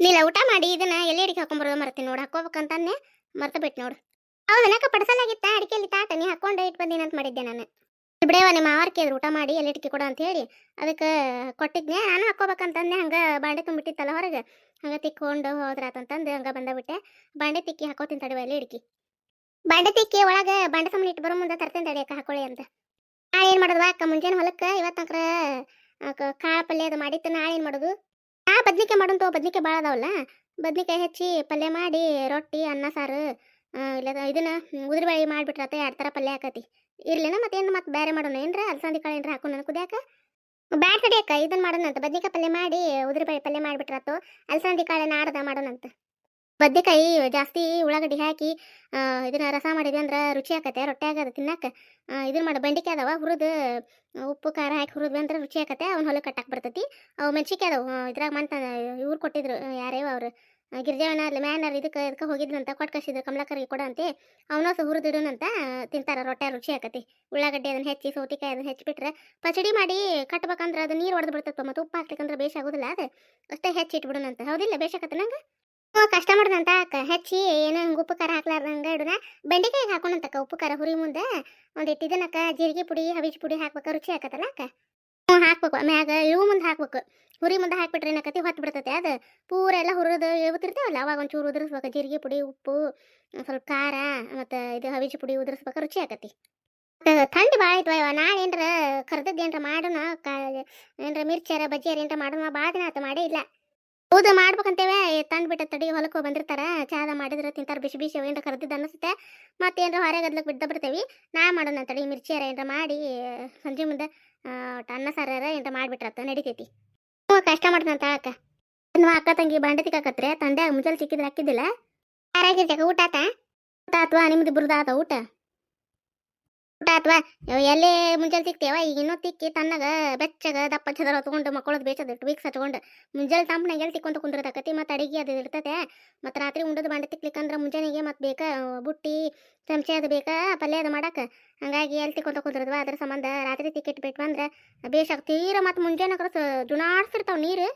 ನೀಲ ಊಟ ಮಾಡಿ, ಇದನ್ನ ಎಲ್ಲಿ ಅಡಿಕೆ ಹಾಕೊಂಬರೋದು ಮರ್ತೀನಿ ನೋಡು. ಹಾಕೋಬೇಕಂತಾನೆ ಮರ್ತ ಬಿಟ್ಟು ನೋಡು. ಹೌದನಕ್ಕ ಪಡಿಸಲಾಗಿತ್ತ? ಅಡಿಕೆಯಲ್ಲಿ ತಾಟ, ನೀ ಹಾಕೊಂಡು ಇಟ್ ಬಂದೀನಿ ಅಂತ ಮಾಡಿದ್ದೆ ನಾನು? ಬಿಡೇವ ನಿಮ್ಮ ಮಾವಾರ್ ಅದ್ರ ಊಟ ಮಾಡಿ ಎಲ್ಲಿ ಅಡಿಕೆ ಕೊಡ ಅಂತ ಹೇಳಿ. ಅದಕ್ಕೆ ಕೊಟ್ಟಿದ್ನೆ, ನಾನು ಹಾಕೋಬೇಕಂತಂದೆ ಹಂಗೆ ಬಾಂಡೆ ತುಂಬಿಟ್ಟಿತ್ತಲ್ಲ ಹೊರಗೆ. ಹಂಗೆ ತಿಕ್ಕೊಂಡು ಹೋದ್ರಾತಂತಂದು ಹಂಗೆ ಬಂದಬಿಟ್ಟೆ. ಬಾಂಡೆ ತಿಕ್ಕಿ ಹಾಕೋತೀನಿ ತಡವ ಎಲ್ಲಿ ಇಡ್ಕಿ ಬಾಂಡೆ ತಿಕ್ಕಿ ಒಳಗೆ ಬಾಂಡೆ ಸಾಮಾನು ಇಟ್ಟು ಬರೋ ಮುಂದೆ ತರ್ತೇನೆ ತಡಿಯಕ್ಕೆ ಹಾಕೊಳ್ಳಿ ಅಂತ. ನಾಳೆ ಏನು ಮಾಡೋದು ಅಕ್ಕ, ಮುಂಜಾನೆ ಹೊಲಕ್ಕೆ ಇವತ್ತಂಕ್ರ ಕಾಳು ಪಲ್ಯ ಅದು ಮಾಡಿತ್ತು, ನಾಳೆ ಏನು ಮಾಡೋದು? ಆ ಬದ್ನಿಕಾಯಿ ಮಾಡೋಂತ ಬದ್ನಿಕಾಯಿ ಭಾಳ ಅದಾವಲ್ಲ. ಬದ್ನಿಕಾಯಿ ಹೆಚ್ಚಿ ಪಲ್ಯ ಮಾಡಿ, ರೊಟ್ಟಿ, ಅನ್ನ, ಸಾರು ಇಲ್ಲ ಇದನ್ನ ಉದ್ರಬಾಳಿ ಬೇಳೆ ಮಾಡಿಬಿಟ್ರತ್ತ, ಎರಡು ಥರ ಪಲ್ಯ ಆಕತಿ. ಇರ್ಲಿನ ಮತ್ತೇನು ಮತ್ತೆ ಬೇರೆ ಮಾಡೋಣ, ಏನ್ರ ಅಲ್ಸಂದಿ ಕಾಳು ಏನ್ರ ಹಾಕೊಂಡು ನಾನು ಕುದ್ಯಾಕ ಬ್ಯಾಡ್ ತಡಿಯಕ್ಕ ಇದನ್ನ ಮಾಡೋಣಂತ. ಬದ್ನಿಕಾಯಿ ಪಲ್ಯ ಮಾಡಿ, ಉದ್ರಬಾಳಿ ಬೇಳೆ ಪಲ್ಯ ಮಾಡಿಬಿಟ್ರತ್ತು, ಅಲ್ಸಂದಿ ಕಾಳನ್ನ ಆಡ್ದ ಮಾಡೋಣಂತ. ಬದ್ನಿಕಾಯಿ ಜಾಸ್ತಿ ಉಳ್ಳಾಗಡ್ಡಿ ಹಾಕಿ ಇದನ್ನ ರಸ ಮಾಡಿದ್ವಿ ಅಂದ್ರೆ ರುಚಿ ಆಕತೆ ರೊಟ್ಟಿ ಆಗದ ತಿನ್ನಕ್ಕ ಇದನ್ನ ಮಾಡಿ ಬಂಡಿಕೆ ಅದಾವ, ಹುರಿದು, ಉಪ್ಪು, ಖಾರ ಹಾಕಿ ಹುರಿದ್ವಿ ಅಂದ್ರೆ ರುಚಿ ಆಕತೆ ಅವ್ನ ಹೊಲಕ್ಕೆ ಕಟ್ಟಕ್ಕೆ ಬರ್ತೈತಿ. ಅವು ಮೆಣಸಿಕಾಯಿ ಅದಾವು ಇದ್ರಾಗ ಮಂತ, ಇವ್ರು ಕೊಟ್ಟಿದ್ರು ಯಾರೇವ ಅವ್ರು. ಗಿರ್ಜಾವನ ಅಲ್ಲಿ ಮ್ಯಾನರ್ ಇದಕ್ಕೆ ಇದಕ್ಕೆ ಹೋಗಿದ್ನಂತ ಕೊಟ್ಟು ಕಮಲಾಕರಿಗೆ ಕೊಡಂತೆ ಅವನ ಸಹ ಹುರಿದಿಡೋಣಂತ ತಿಂತಾರ ರೊಟ್ಟೆ ರುಚಿ ಆಕತಿ ಉಳ್ಳಾಗಡ್ಡಿ ಅದನ್ನ ಹೆಚ್ಚಿ, ಸೌತಿಕಾಯಿ ಅದನ್ನ ಹೆಚ್ಚಿಬಿಟ್ರೆ ಪಚಡಿ ಮಾಡಿ ಕಟ್ಬೇಕಂದ್ರೆ ಅದು ನೀರು ಹೊಡೆದು ಬಿಡ್ತೈತೆ ಮತ್ತು ಉಪ್ಪು ಹಾಕ್ಲಿಕ್ಕಂದ್ರೆ ಬೇಷ್ ಆಗೋದಿಲ್ಲ, ಅದು ಅಷ್ಟೇ ಹೆಚ್ಚಿ ಇಟ್ಬಿಡೋಣಂತ ಹೌದಿಲ್ಲ, ಬೇಷ್ ಆಕತ್ತೆ ನಂಗೆ? ಕಷ್ಟ ಮಾಡ್ದಂತ ಅಕ್ಕ ಹೆಚ್ಚಿ ಏನೋ ಹಿಂಗೆ ಉಪ್ಪು ಖಾರ ಹಾಕ್ಲಾರ್ದಂಗೆ ಇಡುನ ಬೆಂಡೆಕಾಯಿಗೆ ಹಾಕೋಣಂತಕ್ಕ ಉಪ್ಪು ಖಾರ ಹುರಿ ಮುಂದೆ ಒಂದು ಇಟ್ಟಿದ್ದನಕ್ಕ ಜೀರಿಗೆ ಪುಡಿ, ಹವಿಜ್ ಪುಡಿ ಹಾಕ್ಬೇಕು, ರುಚಿ ಹಾಕತ್ತಲ್ಲ ಅಕ್ಕ. ಹ್ಞೂ ಹಾಕ್ಬೇಕು. ಮ್ಯಾಗ ಇವು ಮುಂದೆ ಹಾಕ್ಬೇಕು. ಹುರಿ ಮುಂದೆ ಹಾಕ್ಬಿಟ್ರೆ ಏನಕತಿ ಹೊತ್ತು ಬಿಡ್ತೈತೆ. ಅದು ಪೂರ ಎಲ್ಲ ಹುರಿದು ಇವತ್ತಿರ್ತಾವಲ್ಲ ಅವಾಗ ಒಂಚೂರು ಉದುರಿಸ್ಬೇಕು. ಜೀರಿಗೆ ಪುಡಿ, ಉಪ್ಪು, ಸ್ವಲ್ಪ ಖಾರ ಮತ್ತು ಇದು ಹವಿಜ್ ಪುಡಿ ಉದುರಿಸ್ಬೇಕು, ರುಚಿ ಆಕತಿ ಥಂಡಿ ಭಾಳ ಆಯ್ತು ಅಯ್ಯವ ನಾಳೆ ಏನರ ಕರ್ದದ್ದು ಏನ್ರ ಮಾಡೋಣ ಕಾ ಏನ್ರ ಮಿರ್ಚಾರ ಬಜ್ಜಿಯಾರ ಏನರ ಮಾಡೋಣ ಭಾಳ ದಿನ ಆಯ್ತು ಮಾಡೇ ಇಲ್ಲ. ಹೌದು, ಮಾಡ್ಬೇಕಂತೇವೆ. ತಂದ್ಬಿಟ್ಟ ತಡಿ ಹೊಲಕ್ಕೆ ಬಂದಿರ್ತಾರ. ಚಾದ ಮಾಡಿದ್ರೆ ತಿಂತಾರ, ಬಿಸಿ ಬಿಸಿ ಏನ್ರ ಕರೆದಿದ್ದ ಅನ್ನಿಸುತ್ತೆ. ಮತ್ತೆ ಏನರ ಹೊರಗೆ ಅದ್ಲಕ್ಕೆ ಬಿಡ್ದ ಬಿಡ್ತೇವಿ. ನಾ ಮಾಡೋಣ ತಡಿ ಮಿರ್ಚಿಯಾರ ಏನ್ರ ಮಾಡಿ ಸಂಜೆ ಮುಂದೆ ಅನ್ನ ಸಾರಾರ ಏನ್ರ ಮಾಡಿಬಿಟ್ರತ್ತ ನಡಿತೈತಿ. ಕಷ್ಟ ಮಾಡ್ತಾನಂತ ಅಕ್ಕ. ಇನ್ನು ಅಕ್ಕ ತಂಗಿ ಬಂಡೆ ತಿಕ್ಕಾಕತ್ರೆ ತಂದೆ ಮುಂಜಾನೆ ಸಿಕ್ಕಿದ್ರೆ ಹಾಕಿದ್ದಿಲ್ಲ. ಯಾರಾಗಿರ್ತಾಕ ಊಟ ಆತ? ಊಟ ಅಥವಾ ನಿಮ್ದು ಇಬ್ರದ್ದು ಊಟ? ಅಥವಾ ಎಲ್ಲೇ ಮುಂಜಾನೆ ತಿಕ್ತೇವ? ಈಗ ಇನ್ನೂ ತಿಕ್ಕಿ ತನ್ನಗ ಬೆಚ್ಚಗ ದಪ್ಪ ಚದರ ಹೊತ್ಕೊಂಡು ಮಕ್ಕಳದ್ ಬೇಚದ ಟ್ವೀಕ್ಸ್ ವೀಕ್ಸ್ ಹಚ್ಕೊಂಡು ಮುಂಜಾನೆ ತಂಪನಾಗ ಎಲ್ಲಿ ತಿಕ್ಕೊಂತ ಕುಂದಿರತಕತಿ, ಮತ್ತು ಅಡಿಗೆ ಅದು ಇರ್ತೈತೆ. ಮತ್ತು ರಾತ್ರಿ ಉಂಡದ ಬಾಂಡೆ ತಿಕ್ಲಿಕ್ಕಂದ್ರೆ ಮುಂಜಾನೆಗೆ ಮತ್ತು ಬೇಕಾ ಬುಟ್ಟಿ, ಚಮಚೆ ಅದು ಬೇಕಾ, ಪಲ್ಯ ಅದು ಮಾಡಕ್ಕೆ ಹಂಗಾಗಿ ಎಲ್ಲಿ ತಿಕ್ಕೊಂತ ಕುಂದಿರದ್ವ. ಅದ್ರ ಸಂಬಂಧ ರಾತ್ರಿ ತಿಕ್ಕಿಟ್ಬಿಟ್ಟು ಬಂದ್ರೆ ಬೇಷಾಗ ತೀರ ಮತ್ತು ಮುಂಜಾನೆ ಕರೆಸ್ ಜುನಾಡ್ಸಿರ್ತಾವ ನೀರು.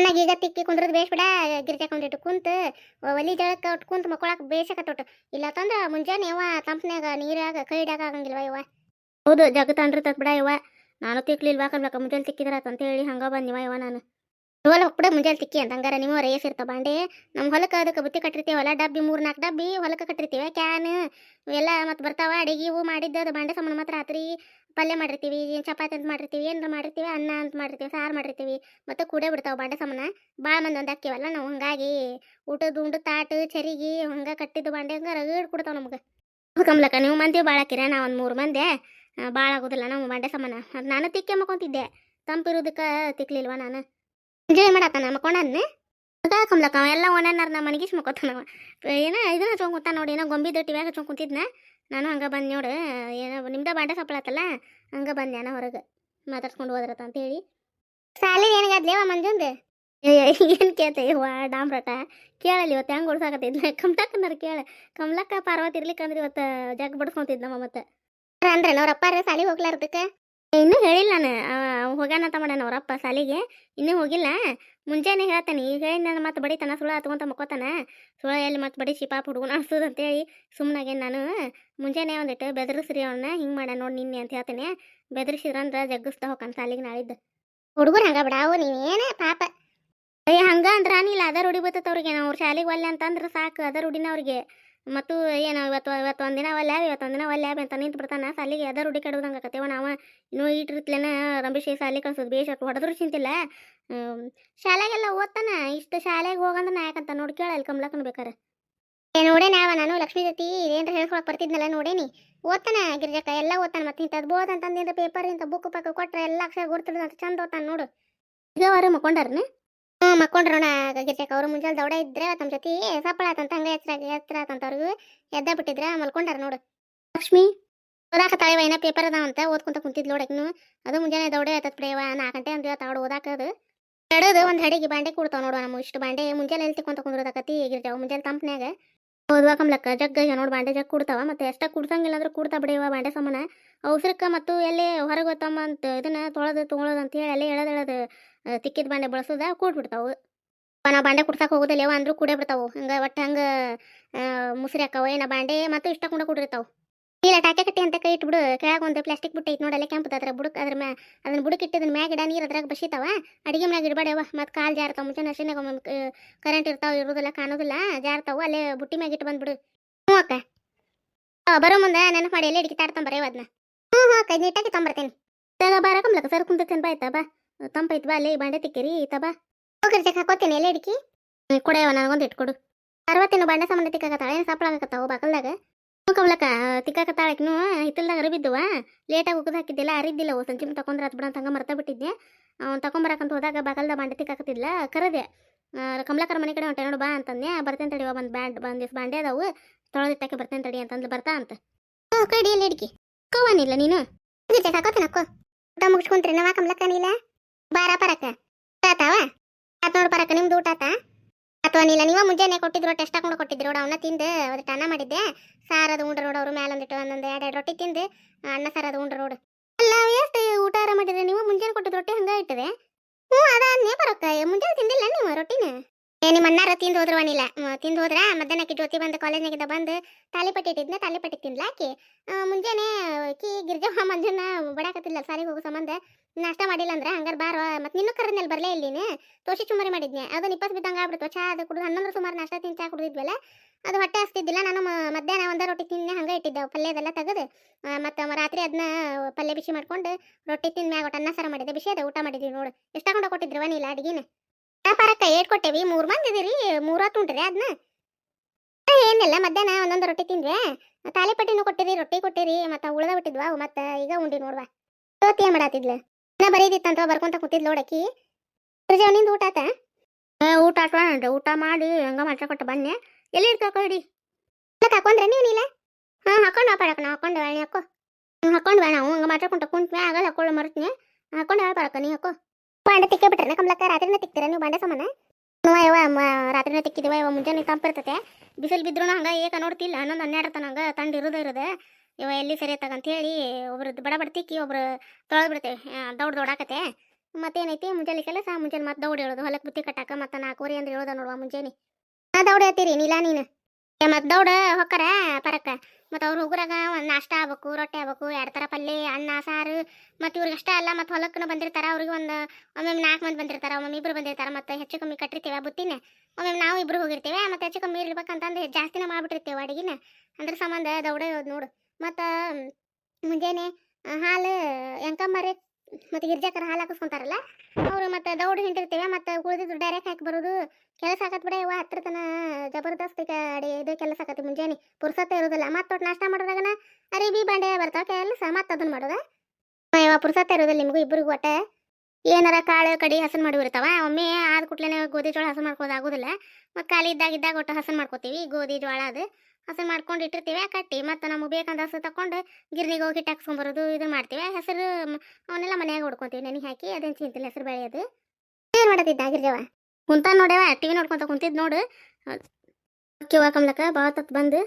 ಅನ್ನಗ ಈಗ ತಿಕ್ಕಿ ಕುಂದ್ರದ್ ಬೇಸ್ ಬಿಡ ಗಿರ್ಜಾಕೊಂಡಿಟ್ಟು ಕುಂತ ಒಲಿ ಜಳಕ್ಕೆ ಒಟ್ಟು ಕುಂತ ಮಕ್ಕಳಕ್ಕೆ ಬೇಷಕತ್ತೊಟ್ಟು ಇಲ್ಲ ಮುಂಜಾನೆ ಯವ್ವ ತಂಪನ್ಯಾಗ ನೀರಾಗ ಕೈ ಹಿಡ್ಯಾಕ ಆಗಂಗಿಲ್ವ ಹೌದು ಜಗ ತತ್ ಬಿಡ ಯವ್ವ. ನಾನು ತಿಕ್ಲಿಲ್ವಾ ಕಲ್ಬೇಕ ಮುಂಜಾನೆ ತಿಕ್ಕಿದ್ರಾತ ಅಂತ ಹೇಳಿ ಹಂಗ ಬಂದಿವ ಯವ್ವ ನಾನು. ಹೊಲ ಹೊಕ್ಬಿಡ ಮುಂಜಾನೆ ತಿಕ್ಕಿ ಅಂತ. ಹಂಗಾರ ನೀವು ರೇಸ್ ಇರ್ತಾವ ಬಾಂಡೆ. ನಮ್ಮ ಹೊಲಕ್ಕೆ ಅದಕ್ಕೆ ಬುತ್ತಿ ಕಟ್ಟಿರ್ತೀವಲ್ಲ, ಡಬ್ಬಿ ಮೂರು ನಾಲ್ಕು ಡಬ್ಬಿ ಹೊಲಕ್ಕೆ ಕಟ್ಟಿರ್ತೀವಿ. ಕ್ಯಾನ್ ಇವೆಲ್ಲ ಮತ್ತು ಬರ್ತಾವ, ಅಡಿಗೆ ಇವು ಮಾಡಿದ್ದು ಅದು ಬಾಂಡೆ ಸಾಮಾನು ಮಾತ್ರ ರಾತ್ರಿ ಪಲ್ಯ ಮಾಡಿರ್ತೀವಿ, ಏನು ಚಪಾತಿ ಅಂತ ಮಾಡಿರ್ತೀವಿ, ಏನಾರ ಮಾಡಿರ್ತೀವಿ, ಅನ್ನ ಅಂತ ಮಾಡಿರ್ತೀವಿ, ಸಾರು ಮಾಡಿರ್ತೀವಿ. ಮತ್ತು ಕೂಡೇ ಬಿಡ್ತಾವೆ ಬಾಂಡೆ ಸಾಮಾನ ಭಾಳ ಮಂದಿ ಒಂದು ಹಾಕಿವಲ್ಲ ನಾವು, ಹಂಗಾಗಿ ಊಟದ ಉಂಡು ತಾಟು, ಚರಿಗಿ ಹಂಗೆ ಕಟ್ಟಿದ್ದು ಬಾಂಡೆ ಹಂಗೆ ರಗಡ್ ಕೊಡ್ತಾವೆ ನಮ್ಗೆ. ಕಮಲಕ್ಕ, ನೀವು ಮಂದಿ ಭಾಳ ಹಾಕಿರ ನಾ ಒಂದು ಮೂರು ಮಂದಿ. ಭಾಳ ಆಗೋದಿಲ್ಲ ನಾವು ಬಾಂಡೆ ಸಾಮಾನ ಅದು ನಾನು ತಿಕ್ಕೆ ಮಕ್ಕೊಂತಿದ್ದೆ ತಂಪಿರೋದಕ್ಕೆ ತಿಕ್ಲಿಲ್ವ ನಾನು? ಎಂಜಾಯ್ ಮಾಡತ್ತಾನ ಮಕ್ಕೊಂಡನ್ನೇ ಕಮ್ಲಕ್ಕ, ಅವ ಎಲ್ಲ ಒಣನಾರ ನಮ್ಮ ಮನೆಗೆ ಮಕ್ಕೋತಾನವ ಏನ ಇದನ್ನ ಹಚ್ಕೊಂಡ್ ಕುಂತಾನ ನೋಡಿ, ಏನೋ ಗೊಂಬಿ ದೊಟ್ಟಿ ಬ್ಯಾಗ ಹಚ್ಕೊಂಡ್ ಕುಂತಿದ್ನ. ನಾನು ಹಂಗೆ ಬಂದು ನೋಡು, ಏನೋ ನಿಮ್ದ ಬಾಂಡೆ ಸಪ್ಪಳತ್ತಲ್ಲ ಹಂಗೆ ಬಂದೆ ನಾನು ಹೊರಗೆ ಮಾತಾಡ್ಸ್ಕೊಂಡು ಹೋದ್ರತ ಅಂತೇಳಿ. ಸಾಲಿ ಏನಾಗದ್ಲೇವ ಮಂಜುಂದು? ಏನು ಕೇಳ್ತೆ? ವಾ ಡಾಮ್ರಟ. ಕೇಳಲಿ ಇವತ್ತು ಹೆಂಗೆ ಓಡ್ಸಾಕತ್ತಿದ್ನ ಕಮ್ಲಕ್ಕನಾರ ಕೇಳ. ಕಮ್ಲಕ್ಕ ಪಾರ್ವತಿ ಇರ್ಲಿಕ್ಕಂದ್ರೆ ಇವತ್ತು ಜಗ್ ಬಡ್ಸ್ಕೊಂತಿದ್ ನಮ್ಮ ಮತ್ತೆ. ಅಂದ್ರೆ ರೀ ಶಾಲಿ ಹೋಗ್ಲಾರ್ದಕ್ಕೆ ಇನ್ನೂ ಹೇಳಿಲ್ಲ ನಾನು. ಹೋಗ್ಯಾನಂತ ಮಾಡ್ಯಾನ ಅವರಪ್ಪ ಸಾಲಿಗೆ. ಇನ್ನೂ ಹೋಗಿಲ್ಲ. ಮುಂಜಾನೆ ಹೇಳ್ತಾನೆ, ಈಗ ನಾನು ಮತ್ತೆ ಬಡಿತಾನ ಸುಳ ಹತ್ಕೊಂತ ಮಕ್ಕೋತಾನ. ಸುಳ ಎಲ್ಲಿ ಮತ್ತೆ ಬಡಿಸಿ ಪಾಪ ಹುಡುಗನ ಅಂತ ಅಂತೇಳಿ ಸುಮ್ಮನಾಗೆ ನಾನು. ಮುಂಜಾನೆ ಒಂದಿಟ್ಟು ಬೆದರಿಸ್ರಿ ಅವನ್ನ ಹಿಂಗೆ ಮಾಡ ನೋಡಿ ನಿನ್ನೆ ಅಂತ ಹೇಳ್ತೇನೆ. ಬೆದರಿಸಿದ್ರಂದ್ರೆ ಜಗ್ಗಿಸ್ತಾ ಹೋಗ್ತಾನೆ ಸಾಲಿಗೆ ನಾಳಿದ್ದು. ಹುಡುಗರು ಹಂಗ ಬಿಡಾವು ನೀವೇನೇ ಪಾಪ. ಅಯ್ಯ ಹಂಗ ಅಂದ್ರ ನೀಲ್ಲ ಅದ ರೂಢಿ ಬರ್ತೈತೆ ಅವ್ರಿಗೆ. ನಾವು ಅವ್ರ ಶಾಲೆಗೆ ಒಲ್ಲೆ ಅಂತಂದ್ರೆ ಸಾಕು ಅದ ರೂಢಿನ ಅವ್ರಿಗೆ. ಮತ್ತು ಏನು ಇವತ್ತು ಇವತ್ತು ಒಂದಿನ ಒಲ್ಲೆ ಇವತ್ತು ಒಂದಿನ ಒಲ್ಲೆ ಅಂತ ನಿಂತು ಬಿಡ್ತಾನೆ. ಸಾಲಿಗೆ ಅದ ರೂಢಿ ಕೆಡೋದಂಗೆ ಆಕತ್ತೇವ ನಾವು ಇನ್ನೂ ಇಟ್ಟಿರ್ತ್ಲೇನ ರಂಬಿಶಿ ಸಾಲಿ ಕಳ್ಸೋದು. ಬೇಷ್ ಹೊಡೆದ್ರು ಚಿಂತಿಲ್ಲ. ಶಾಲೆಗೆಲ್ಲ ಓದ್ತಾನ. ಇಷ್ಟು ಶಾಲೆಗೆ ಹೋಗಂದ್ರೆ ನಾ ಯಾಕಂತ ನೋಡಿ ಅಲ್ಲಿ ಕಮ್ಲಕ್ಕನ ಬೇಕಾರೆ. ಏ ನೋಡೇ ನಾವ ನಾನು ಲಕ್ಷ್ಮೀ ಜೊತೆ ಏನ್ರ ಹೇಳ್ಕೊಳಕ್ ಬರ್ತಿದ್ನಲ್ಲ ನೋಡೇನಿ. ಓದ್ತಾನ ಗಿರ್ಜಕ್ಕ, ಎಲ್ಲ ಓದ್ತಾನೆ ಮತ್ತೆ ಇಂಥದ್ದು ಬೋದ್ ಅಂತಂದಿಂದ ಪೇಪರ್ ಇಂಥ ಬುಕ್ ಪಕ್ಕ ಕೊಟ್ರೆ ಎಲ್ಲ ಅಕ್ಷರ ಗುರ್ತಿಡ್ದು ಅಂತ ಚಂದ ಓದ್ತಾನೆ ನೋಡು. ಈಗ ಅವರು ಮಕ್ಕೊಂಡಾರನ? ಹ್ಞೂ ಮಕ್ಕೊಂಡ್ರೋಣ ಗಿರ್ಜಕ್ಕ ಅವ್ರು ಮುಂಜಾನೆ ದೌಡ ಇದ್ರೆ ತಮ್ಮ ಜೊತೆ ಸಪ್ಪಳ ಆತಂತ ಹಂಗೆ ಎಚ್ಚರ ಎಚ್ಚರ ಆತಂತ ಎದ್ದ ಬಿಟ್ಟಿದ್ರ ಮಲ್ಕೊಂಡಾರ ನೋಡು. ಲಕ್ಷ್ಮಿ ಓದಾಕತ್ತಾಳವ ಏನೋ ಪೇಪರ್ ಅದಾವಂತ ಓದ್ಕೊಂತ ಕುಂತಿದ್ಲು ನೋಡಕ್ನು ಅದು ಮುಂಜಾನೆ ದೌಡೆ ಆಯ್ತದ ಬಿಡೇವ ನಾಲ್ಕು ಗಂಟೆ ಅಂದ್ರೆ ತಾವಡು ಓದಾಕದು. ಎಡದು ಒಂದು ಹಡಿಗೆ ಬಾಂಡೆ ಕೊಡ್ತಾವ ನೋಡುವ ನಮ್ಮ ಇಷ್ಟು ಬಾಂಡೆ ಮುಂಜಾನೆ ಎಲ್ಲಿ ತಿಕ್ಕೊಂತ ಕುಂದ್ರದಕತಿ ಈಗಿರ್ತಾವ ಮುಂಜಾನೆ ತಂಪನ್ಯಾಗ. ಓದುವ ಕಮ್ಲಕ್ಕ ಜಗ್ಗ ನೋಡಿ ಬಾಂಡೆ ಜಗ್ ಕುಡ್ತಾವ, ಮತ್ತೆ ಎಷ್ಟ ಕುಡ್ಸಂಗಿಲ್ಲ ಅಂದ್ರೆ ಕುಡ್ತಾ ಬಿಡಿವ ಬಾಂಡೆ ಸಾಮಾನ. ಅವಸರಕ್ಕೆ ಮತ್ತು ಎಲ್ಲಿ ಹೊರಗೆ ಅಂತ ಇದನ್ನ ತೊಳೆದು ತೊಗೊಳೋದು ಅಂತ ಹೇಳಿ ಎಲ್ಲ ಎಳದ್ ಎಳದ್ ತಿಕ್ಕಿದ ಬಾಂಡೆ ಬಳಸೋದ ಕೂಡ್ಬಿಡ್ತಾವು. ನಾವು ಬಾಂಡೆ ಕುಡ್ಸಕ್ಕೆ ಹೋಗೋದಿಲ್ಲ ಅಂದ್ರೂ ಕೂಡೇ ಬಿಡ್ತಾವು. ಹಂಗೆ ಒಟ್ಟು ಹಂಗೆ ಮುಸ್ರಿ ಹಾಕವ, ಏನ ಬಾಂಡೆ, ಮತ್ತು ಇಷ್ಟ ಕೂಡ ಕುಡಿರ್ತಾವು. ಇಲ್ಲ, ಟಾಕೆ ಕಟ್ಟಿ ಅಂತ ಕೈ ಇಟ್ಬಿಡು. ಕೆಳಗೆ ಒಂದು ಪ್ಲಾಸ್ಟಿಕ್ ಬುಟ್ಟಿ ಐತೆ ನೋಡಲ್ಲ ಕೆಂಪು ಅದ್ರ ಬುಡಕ್, ಅದ್ರ ಮ್ಯಾ, ಅದನ್ನ ಬುಡಕ್ ಇಟ್ಟಿದ್ದನ್ನ ಮ್ಯಾಗ ಇಡ, ನೀರು ಅದ್ರಾಗ ಬಸಿತಾವ. ಅಡಿಗೆ ಮ್ಯಾಗ ಇಡಬೇಡವ ಮತ್ತು ಕಾಲು ಜಾರ್ತಾವ. ಮುಂಚೆ ನಶಿನಾಗ ಕರೆಂಟ್ ಇರ್ತಾವ, ಇರೋದಿಲ್ಲ, ಕಾಣೋದಿಲ್ಲ, ಜಾರ್ತಾವು. ಅಲ್ಲೇ ಬುಟ್ಟಿ ಮ್ಯಾಗ ಇಟ್ಟು ಬಂದ್ಬಿಡು. ಹ್ಞೂ ಅಕ್ಕ. ಬರೋ ಮುಂದೆ ನೆನಪು ಮಾಡಿ ಎಲ್ಲ ಅಡಿಗೆ ತಾಡ್ತಂಬರೇವ ಅದನ್ನ ಹ್ಞೂ ಹ್ಞೂ ಕೈ ನೀಟಾಗಿ ತಂಬರ್ತೇನೆ. ತಗ ಬಾರ ಕಮ್ಲಕ್ಕ ಸರ್ ಕುಂತೇನೆ ಬಾ, ಆಯ್ತಾ, ಬಾ. ತಂಪೈತ್ ಬಾ, ಅಲ್ಲಿ ಬಾಂಡೆ ತಿಕ್ಕಿರಿ ತ ಬಾ. ಹೋಗ್ರಿ ಚೆಕ್ ಹಾಕೋತೀನಿ ಎಲ್ಲ ಅಡಿಕೆ ಕೊಡೆಯವ ನನಗೊಂದು ಇಟ್ಕೊಡು. ಅರವತ್ತೇನು ಬಾಂಡೆ ಸಂಬಂಧ ತಿಕ್ಕಾಗತ್ತಾಳೆ ಏನು ಸಪ್ಪಳಾಗತ್ತಾವು ಬಾಕಲ್ದಾಗ ಹ್ಞೂ ಕಮ್ಲಕ್ಕ ತಿಕ್ಕಾಕತ್ತಾಳಕ್ನು ಹಿತ್ತಲ್ದಾಗ ಅರಿಬಿದ್ದುವ. ಲೇಟಾಗಿ ಉಗ್ದು ಹಾಕಿದ್ದಿಲ್ಲ, ಅರಿದ್ದಿಲ್ಲ. ಓ, ಸಂಜೆ ತಕೊಂಡ್ರೆ ಅದು ಬಿಡಂತ ಹಂಗೆ ಮರ್ತ ಬಿಟ್ಟಿದ್ದೆ. ಅವ್ನು ತಕೊಂಬರಕಂತ ಹೋದಾಗ ಬಾಕಲ್ದ ಬಾಂಡೆ ತಿಕ್ಕಾಕತ್ತಿದ್ಲ, ಕರದೆ. ಕಮಲಾಕರ ಮನೆ ಕಡೆ ಹೊಂಟೆ ನೋಡು, ಬಾ ಅಂತಂದೆ. ಬರ್ತೇನೆ ತಡಿವ ಬಂದು ಬ್ಯಾಂಡ್ ಬಂದಿಸ್ ಬಾಂಡೆ ಅದಾವು. ತೊಳೆದಿಟ್ಟಕ್ಕೆ ಬರ್ತೇನೆ ತಡಿ ಅಂತಂದು ಬರ್ತಾ ಅಂತ. ಕಡಿ ಎಲ್ಲಿ ಹಿಡ್ಕಿ. ಕೋವನಿಲ್ಲ ನೀನು. ಅಕ್ಕೋ ಊಟ ಮುಗಿಸ್ಕೊಂತ್ರಿ, ನವ ಕಮಲಕ್ಕ ನೀಲ. ಬಾರ ಪರಕ ಆತಾವ ಆತ್ ನೋಡು ಪರಕ ನಿಮ್ದು ಊಟ ಆತ ನೀಲ ನೀವ ಮುಂಜಾನೆ ಕೊಟ್ಟಿದ್ರು ಟೆಸ್ಟ್ ಹಾಕೊಂಡು ಕೊಟ್ಟಿದ್ರು ನೋಡು, ಅವನ್ನ ತಿಂದು ಅದಕ್ಕೆ ಅನ್ನ ಮಾಡಿದ್ದೆ. ಸಾರ್ ಅದು ಉಂಡ್ರ ನೋಡು, ಅವ್ರು ಮೇಲೆ ಒಂದಿಟ್ಟು ಒಂದೊಂದು ಎರಡು ಎರಡು ರೊಟ್ಟಿ ತಿಂದು ಅನ್ನ ಸಾರ್ ಅದು ಉಂಡ್ರ ನೋಡು. ಅಲ್ಲ, ಎಷ್ಟು ಊಟ ಆರ ಮಾಡಿದ್ರೆ ನೀವು? ಮುಂಜಾನೆ ಕೊಟ್ಟಿದ್ದು ರೊಟ್ಟಿ ಹಂಗ ಇಟ್ಟಿದೆ ಹ್ಞೂ ಅದ ಅದಾದ್ನೇ ಬರೋಕ್ಕ ಮುಂಜಾನೆ ತಿಂದಿಲ್ಲ ನೀವು ರೊಟ್ಟಿನ? ನಿಮ್ಮ ಅಣ್ಣಾರ ತಿಂದು ಹೋದ್ರವನಿಲ್ಲ ತಿಂದು ಹೋದ್ರ? ಮಧ್ಯಾಹ್ನಕ್ಕೆ ಜ್ಯೋತಿ ಬಂದು ಕಾಲೇಜ್ನಾಗಿದ್ದ ಬಂದು ತಾಲಿಪಟ್ಟಿ ಇಟ್ಟಿದ್ನ ತಾಲಿಪಟ್ಟಿ ತಿನ್ಲಾಕಿ ಆಕಿ? ಮುಂಜಾನೆ ಕಿ ಗಿರ್ಜವ್ವ ಮಂಜನ್ನ ಬಡಾಕತ್ತಿಲ್ಲ ಸಾರಿಗೆ ಹೋಗೋ ಸಂಬಂಧ. ನಾಷ್ಟ ಮಾಡಿಲ್ಲ ಅಂದ್ರೆ ಹಂಗಾರ ಬಾರ, ಮತ್ತೆ ನಿನ್ನೂ ಕರೆದ್ನಲ್ಲಿ ಬರಲೇ ಇಲ್ಲಿನ ತೋಷಿ ಚುಮರಿ ಮಾಡಿದ್ನೆ ಅದು ಇಪ್ಪತ್ತು ಬಿದ್ದಂಗೆ ಆಗ್ಬಿಡ್ತು. ಚಾ ಅದು ಕುಡಿದು ಹನ್ನೊಂದರ ಸುಮಾರು ನಾಷ್ಟ ತಿಂದು ಚಾ ಕುಡಿದ್ವಲ್ಲ ಅದು ಹೊಟ್ಟೆ ಹಸ್ತಿದ್ದಿಲ್ಲ, ನಾನು ಮಧ್ಯಾಹ್ನ ಒಂದ ರೊಟ್ಟಿ ತಿಂದೆ ಹಂಗೆ ಇಟ್ಟಿದ್ದೆ ಪಲ್ಯದೆಲ್ಲ ತೆಗೆದು ಮತ್ತೆ ರಾತ್ರಿ ಅದನ್ನ ಪಲ್ಯ ಬಿಸಿ ಮಾಡ್ಕೊಂಡು ರೊಟ್ಟಿ ತಿಂದು ಮ್ಯಾಗ ಒಟ್ಟು ಅನ್ನ ಸಾರ ಮಾಡಿದ್ದೆ. ಬಿಸಿ ಅದ, ಊಟ ಮಾಡಿದ್ವಿ ನೋಡು. ಎಷ್ಟು ತಗೊಂಡು ಕೊಟ್ಟಿದ್ರವ ನೀಲ ಅಡಿಗೆನ? ವ್ಯಾಪಾರಕ್ಕೆ ಏಟ್ ಕೊಟ್ಟೇವಿ ಮೂರ್ ಮಂದಿ ಇದೀರಿ ಮೂರು ಹೊತ್ತು ಉಂಟ್ರಿ ಅದನ್ನ ಏನಿಲ್ಲ ಮಧ್ಯಾಹ್ನ ಒಂದೊಂದು ರೊಟ್ಟಿ ತಿಂದ್ವಿ. ತಾಲಿಪಟ್ಟಿನೂ ಕೊಟ್ಟಿರಿ ರೊಟ್ಟಿ ಕೊಟ್ಟಿರಿ ಮತ್ತ ಉಳ್ದ ಬಿಟ್ಟಿದ್ವಾ ಮತ್ತ ಈಗ ಉಂಡಿ ನೋಡ್ವಾ. ಜ್ಯೋತಿ ಏನ್ ಮಾಡಾತಿದ್ಲ? ಇನ್ನ ಬರೀದಿತ್ತಂತ ಬರ್ಕೊಂತ ಕುಂತಿದ್ ನೋಡಕ್ಕಿ ನಿಂದು ಊಟ ಆತ? ಊಟ ಆಟ ಊಟ ಮಾಡಿ ಹಂಗ ಮಾಡ್ಕೊಟ್ಟು ಬನ್ನಿ. ಎಲ್ಲಿ ಇರ್ತಾವ ಇಡಿ? ಹಾಕೊಂಡ್ರೆ ನೀವು ನೀಲ? ಹಾ ಹಾಕೊಂಡು ಪಾಡಕ ನಾ ಹಾಕೊಂಡು ಹಾಕೋ. ಹಾಕೊಂಡು ಬೇಡ ನಾವು ಹಂಗೆ ಮಾತಾಡ್ಕೊಂತ ಕುಂತ ಆಗಲ್ಲ ಹಾಕೊಳ್ಳೋ ಮರ್ತೀನಿ ಹಾಕೊಂಡು ಹೇಳ್ಪಾಡಕ ನೀ ಹಾಕೋ. ಬಾಂಡೆ ತಿಕ್ಕ ಬಿಟ್ರೆ ಕಮ್ಲಕ್ಕ ರಾತ್ರಿನ ತಿಕ್ತೀರ? ನೀವು ಬಾಂಡೆ ಸಮಾನ? ಮ- ರಾತ್ರಿನ ತಿಕ್ಕಿದಿವ, ಇವ ಮುಂಜಾನೆ ತಂಪಿರ್ತತೆ ಬಿಸಿಲು ಬಿದ್ರು ಹಂಗ ಏಕ ನೋಡ್ತಿಲ್ಲ, ಹನ್ನೊಂದು ಹನ್ನೆರಡು ತನ ತಂಡು ಇರೋದೇ ಇರೋದೆ. ಇವ ಎಲ್ಲಿ ಸರಿ ಅಂತ ಹೇಳಿ ಒಬ್ರು ಬಡ ಬಡ ತಿಕ್ಕಿ ಒಬ್ರು ತೊಳೆದು ಬಿಡ್ತೇವೆ ದೌಡ್ ದೌಡಾಕತೆ ಮತ್ತೇನೈತಿ? ಮುಂಜಾನೆ ಕೆಲಸ, ಮುಂಜಾನೆ ಮತ್ತೆ ದೌಡ್ ಹೇಳೋದು. ಹೊಲಕ್ಕೆ ಬುತ್ತಿ ಕಟ್ಟಾಕ ಮತ್ತೆ ನಾಲ್ಕೂವರೆ ಅಂದ್ರೆ ಹೇಳೋದ ನೋಡುವ ಮುಂಜಾನೆ. ನಾ ದೌಡ್ ಹೇಳ್ತೀರಿ, ನೀಲ ನೀನು. ಮತ್ತೆ ದೌಡ ಹೊಕ್ಕರ ಪರಕ್ಕ. ಮತ್ತು ಅವ್ರು ಹುಗುರಾಗ ಒಂದು ನಾಷ್ಟ ಆಗ್ಬೇಕು, ರೊಟ್ಟಿ ಆಗ್ಬೇಕು, ಎರಡು ಥರ ಪಲ್ಯ ಅನ್ನ, ಸಾರು. ಮತ್ತು ಇವ್ರಿಗೆ ಅಷ್ಟೇ ಅಲ್ಲ ಮತ್ತು ಹೊಲಕ್ಕೂ ಬಂದಿರ್ತಾರ, ಅವ್ರಿಗೆ ಒಂದು ಒಮ್ಮೊಮ್ಮೆ ನಾಲ್ಕು ಮಂದಿ ಬಂದಿರ್ತಾರ, ಒಮ್ಮೊಮ್ಮೆ ಇಬ್ರು ಬಂದಿರ್ತಾರ ಮತ್ತೆ ಹೆಚ್ಚು ಕಮ್ಮಿ ಕಟ್ಟಿರ್ತೇವೆ ಬುತ್ತಿನ. ಒಮ್ಮೊಮ್ಮೆ ನಾವು ಇಬ್ರು ಹೋಗಿರ್ತೇವೆ ಮತ್ತೆ ಹೆಚ್ಚು ಕಮ್ಮಿ ಇರ್ಬೇಕಂತಂದು ಜಾಸ್ತಿನ ಮಾಡ್ಬಿಟ್ಟಿರ್ತೇವೆ ಅಡಿಗಿನ. ಅದ್ರ ಸಂಬಂಧ ದೌಡ ನೋಡು. ಮತ್ತ ಮುಂಜಾನೆ ಹಾಲು ಎಂಕಮ್ಮರಿ ಮತ್ತು ಗಿರ್ಜಾಕರ ಹಾಲು ಹಾಕಿಸ್ಕೊಂತಾರಲ್ಲ, ಅವರು ಮತ್ತೆ ದೌಡ್ ಹಿಂಟಿರ್ತೇವೆ ಮತ್ತು ಉಳಿದಿದ್ದು ಡೈರೆಕ್ಟ್ ಹಾಕಿ ಬರೋದು ಕೆಲಸ ಆಗತ್ ಬಿಡ ಇವ ಹತ್ರ ತನ ಜಬರ್ದಸ್ತ್ ಈಗ ಅಡಿ ಇದು ಕೆಲಸ ಆಗತ್ತೆ ಮುಂಜಾನೆ, ಪುರ್ಸತ್ತೆ ಇರೋದಿಲ್ಲ ಮತ್ತೆ ಒಟ್ಟು ನಾಷ್ಟ ಮಾಡೋದಾಗನ ಅರಿಬಿ ಬಾಂಡೆ ಬರ್ತಾವ ಕೆಲಸ, ಮತ್ತೆ ಅದನ್ನ ಮಾಡೋದ? ಇವ ಪುರ್ಸತ್ತೆ ಇರೋದಿಲ್ಲ ನಿಮಗೂ ಇಬ್ಬರಿಗೂ ಒಟ್ಟೆ, ಏನಾರ ಕಾಳು ಕಡಿ ಹಸನ್ ಮಾಡಿ ಇರ್ತಾವ ಒಮ್ಮೆ ಆದ ಕೂಡ್ಲೇನೆ ಗೋಧಿ ಜೋಳ ಹಸನ್ ಮಾಡ್ಕೋದು ಆಗೋದಿಲ್ಲ, ಮತ್ತು ಖಾಲಿ ಇದ್ದಾಗ ಇದ್ದಾಗ ಒಟ್ಟು ಹಸನ್ ಮಾಡ್ಕೋತೀವಿ, ಗೋಧಿ ಜೋಳ ಅದು. ಹಸನ್ ಮಾಡ್ಕೊಂಡು ಇಟ್ಟಿರ್ತೀವಿ, ಕಟ್ಟಿ ಮತ್ತು ನಮಗೆ ಬೇಕಂದ ಹಸು ತಕೊಂಡು ಗಿರ್ನಿಗೆ ಹೋಗಿ ಹಿಟ್ಟು ಬರೋದು ಇದು ಮಾಡ್ತೀವಿ. ಹೆಸರು ಅವನ್ನೆಲ್ಲ ಮನೆಯಾಗ ಹೊಡ್ಕೊತೀವಿ ನೆನೆ ಹಾಕಿ ಅದೇನು ಚಿಂತಿಲ್ಲ ಹೆಸರು ಬೆಳೆಯೋದು. ಏನು ಮಾಡತ್ತಿದ್ದ ಗಿರ್ಜವ? ಕುಂತ ನೋಡ್ಯವ, ಟಿವಿ ನೋಡ್ಕೊಂತ ಕುಂತಿದ್ ನೋಡು. ಕಿವ ಕಮ್ಲಕ್ಕ ತತ್ ಬಂದು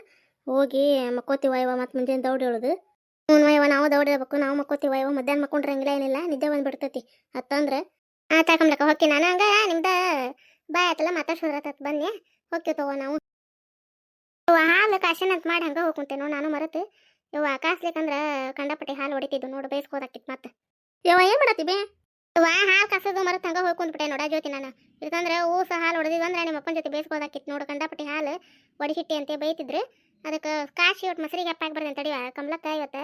ಹೋಗಿ ಮಕ್ಕೋತಿವ ಇವ ಮತ್ತು ಮುಂಜಾನೆ ದೌಡ್ ಹೇಳೋದು. ಹ್ಞೂ ಇವ ನಾವು ದೌಡ್ ಹೇಳ್ಬೇಕು, ನಾವು ಮಕ್ಕೋತಿವ ಇವ ಮಧ್ಯಾಹ್ನ ಮಕ್ಕೊಂಡ್ರಂಗಿಲ್ಲ ಏನಿಲ್ಲ, ನಿದ್ದೆ ಬಂದ್ಬಿಡ್ತೈತಿ ಹತ್ತಂದ್ರೆ ಆತ ಕಮ್ಲಕ್ಕ ಹೋಗಿ ನಾನು ಹಂಗ ನಿಮ್ದ ಬಾಯ್ ಆಯ್ತಲ್ಲ, ಮಾತಾಡ್ಸೋದ್ರತ್ ಬನ್ನಿ. ಹೋಗ್ತೀವಿ ತಗೋ ನಾವು. ಹಾಲು ಕಾಶನ್ ಅಂತ ಮಾಡಿ ಹಂಗ ಹೋಗ್ಕೊಂತೆ ನೋಡು ನಾನು ಮರೆತು. ಯವ್ವ, ಕಾಸ್ಲಿಕ್ಕಂದ್ರ ಕಂಡಪಟ್ಟಿ ಹಾಲು ಹೊಡಿತಿದ್ದು ನೋಡು ಬೇಯಿಸ್ಕೋದಾಕಿತ್ತು ಮತ್ತೆ ಯವ್ವ, ಏನು ಮಾಡತ್ತಿ ಬೇ? ಇವ ಹಾಲು ಕಾಸೋದು ಮರತ್ ಹಂಗ ಹೋಗ್ಕೊಂಡ್ಬಿಟ್ಟೆ ನೋಡ ಜ್ಯೋತಿ ನಾನು. ಹೂ ಸ ಹಾಲು ಹೊಡೆದಿದ್ದು ಅಂದ್ರೆ ನಿಮ್ಮ ಅಪ್ಪನ ಜೊತೆ ಬೇಯಿಸ್ಕೋದಾಕಿತ್ತು ನೋಡು ಕಂಡಪಟ್ಟಿ ಹಾಲು ಒಡಿಸಿಟ್ಟಿ ಅಂತ ಬೈತಿದ್ರು. ಅದಕ್ಕೆ ಕಾಶಿ ಒಟ್ಟು ಮೊಸರಿಗೆ ಹೆಪ್ಪಾಕಿ ಬರ್ತೇನೆ ತಡಿವಾ. ಕಮ್ಲಕ್ಕ ಇವತ್ತು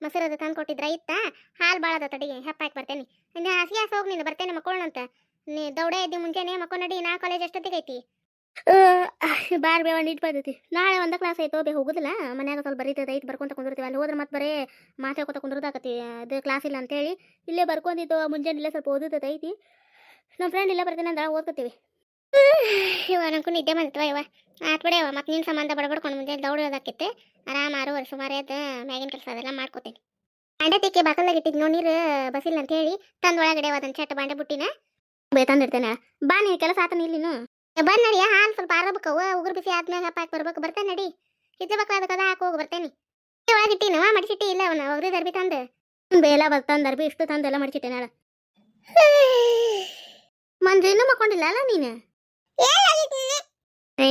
ಮೊಸರು ಅದು ತಂದು ಕೊಟ್ಟಿದ್ರ ಇತ್ತ. ಹಾಲು ಭಾಳ ಅದ ತಡಿ ಹೆಪ್ಪಾಕಿ ಬರ್ತೇನೆ. ಹಸಿ ಹಾಸ ಹೋಗಿ ನೀನು ಬರ್ತೇನೆ ಮಕ್ಕೊಳ್ಳಂತ ನೀ ದೌಡೇ ಇದ್ದಿ ಮುಂಜಾನೆ ಮಕ್ಕಳು ನಡಿ ನಾ ಕಾಲೇಜ್ ಎಷ್ಟೊತ್ತಿಗೆ ಐತಿ. ಬಾರ್ ಬೇವ ನೀಟ್ ಬರ್ತೈತಿ. ನಾಳೆ ಒಂದ ಕ್ಲಾಸ್ ಐತೋ, ಬೇ, ಹೋಗುದಿಲ್ಲ. ಮನ್ಯಾಗ ಸ್ವಲ್ಪ ಬರೀತೈತೆ ಐತೆ ಬರ್ಕೊಂತ ಕುಂದಿರ್ತೀವಿ. ಅಲ್ಲಿ ಹೋದ್ರೆ ಮತ್ತೆ ಬರೇ ಮಾತಾಡ್ಕೊತ ಕುಂದಿರ್ದಾಕತಿ ಅದು ಕ್ಲಾಸ್ ಇಲ್ಲ ಅಂತೇಳಿ ಇಲ್ಲೇ ಬರ್ಕೊಂಡಿದ್ದು, ಮುಂಜಾನೆ ಇಲ್ಲೇ ಸ್ವಲ್ಪ ಓದುತ್ತದ ಐತಿ ನಮ್ಮ ಫ್ರೆಂಡ್ ಇಲ್ಲೇ ಬರ್ತೀನಿ ಅಂದ್ರೆ ಓದ್ಕೋತೀವಿ ಇವ ನಂಗೂ ನಿದ್ದೆ ಬಂತವ ಇವ ಆತ್ ಬಿಡ ಇವ ಮತ್ತೆ ನಿನ್ನ ಸಂಬಂಧ ಬಡಬಡ್ಕೊಂಡು ಮುಂಜಾನೆ ದೌಡೋದಾಕಿತ್ತು ಆರಾಮ ವರ್ಷ ಸುಮಾರು ಅದು ಮ್ಯಾಗಿನ ಕೆಲಸ ಅದೆಲ್ಲ ಮಾಡ್ಕೋತೀನಿ. ಬಾಂಡೆ ತಿಕ್ಕಿ ಬಾಕಲ್ದಾಗ ಇಟ್ಟಿದ್ದು ನೋಡಿ ನೀರು ಬಸಿಲ್ಲ ಅಂತ ಹೇಳಿ ತಂದು ಒಳಗಡೆ ಅದನ್ನ ಚಟ್ ಬಾಂಡೆ ಬುಟ್ಟಿನ. ಬೇ ತಂದಿರ್ತೇನೆ ಬಾ ನೀ, ಕೆಲಸ ಆತನ ಇಲ್ಲಿನು ಬಂದ್ ನಡಿ ಹಾಲು ಸ್ವಲ್ಪ ಆರಬೇಕವ ಉಗುರು ಬಿಸಿ ಆದ್ಮೇಲೆ ಹಪ್ಪ ಹಾಕಿ ಬರ್ಬೇಕು. ಬರ್ತೇನೆ ನಡಿ. ಹಿಚ್ಚಬೇಕು ಅದಕ್ಕೆ ಅದ ಹಾಕಿ, ಹೋಗಿ, ಬರ್ತೇನೆ. ಒಳಗೆ ಇಟ್ಟಿನವ ಮಡಿಸಿಟ್ಟಿ, ಇಲ್ಲ ಅವನ ಅವ್ರಿ ದರ್ಬಿ ತಂದು. ಬೇಲ ಬರ್ತಂದು ದರ್ಬಿ ಇಷ್ಟು ತಂದು ಎಲ್ಲ ಮಡಿಸಿಟ್ಟೆ ನಾಳೆ. ಮಂದ್ರೇನು ಮಕ್ಕೊಂಡಿಲ್ಲ ಅಲ್ಲ ನೀನು? ಏ,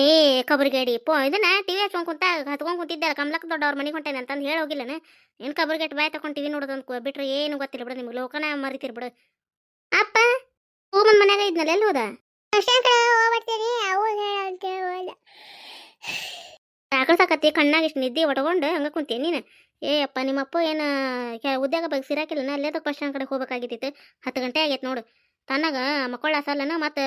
ಕಬರ್ಗೇಡಿ, ಪೋ, ಇದನ್ನ ಟಿವಿ ಹಚ್ಕೊಂಡ್ ಕುಂತ ಹತ್ಕೊಂಡ್ ಕುಂತಿದ್ದೆ ಕಮಲಕ್ ದೊಡ್ಡವ್ರ ಮನೆ ಹೊಂಟೇನೆ ಅಂತಂದು ಹೇಳಿ ಹೋಗಿಲ್ಲನ? ಏನು ಗೇಟ್ ಬಾಯ್ ತಗೊಂಡು ಟಿವಿ ನೋಡೋದು ಬಿಟ್ರೆ ಏನು ಗೊತ್ತಿಲ್ಲ ಬಿಡು, ನಿಮ್ಗೆ ಲೋಕನ ಮರಿತೀರಿ ಬಿಡು. ಅಪ್ಪ ಹೂ ಮನ್ಯಾಗ ಇದ್ನಲ್ಲ, ಎಲ್ಲಿ ಹೋದ? ಹೋಗ್ಬರ್ತೀರಿ ಅವು ಸಾಕತಿ ಕಣ್ಣಾಗ ಇಷ್ಟು ನಿದ್ದೆ ಒಟ್ಕೊಂಡು ಹಂಗ ಕುಂತೀನಿ ನೀನು. ಏ ಅಪ್ಪ ನಿಮ್ಮ ಅಪ್ಪ ಏನು ಉದ್ಯೋಗ ಬಗ್ಗೆ ಸಿರಾಕಿಲ್ಲನ ಅಲ್ಲೇ ಬಸ್ ಸ್ಟ್ಯಾಂಡ್ ಕಡೆ ಹೋಗ್ಬೇಕಾಗಿತ್ತು ಹತ್ತು ಗಂಟೆ ಆಗೈತೆ ನೋಡು. ತನ್ನಾಗ ಮಕ್ಕಳ ಅಸಲ್ಲನ ಮತ್ತು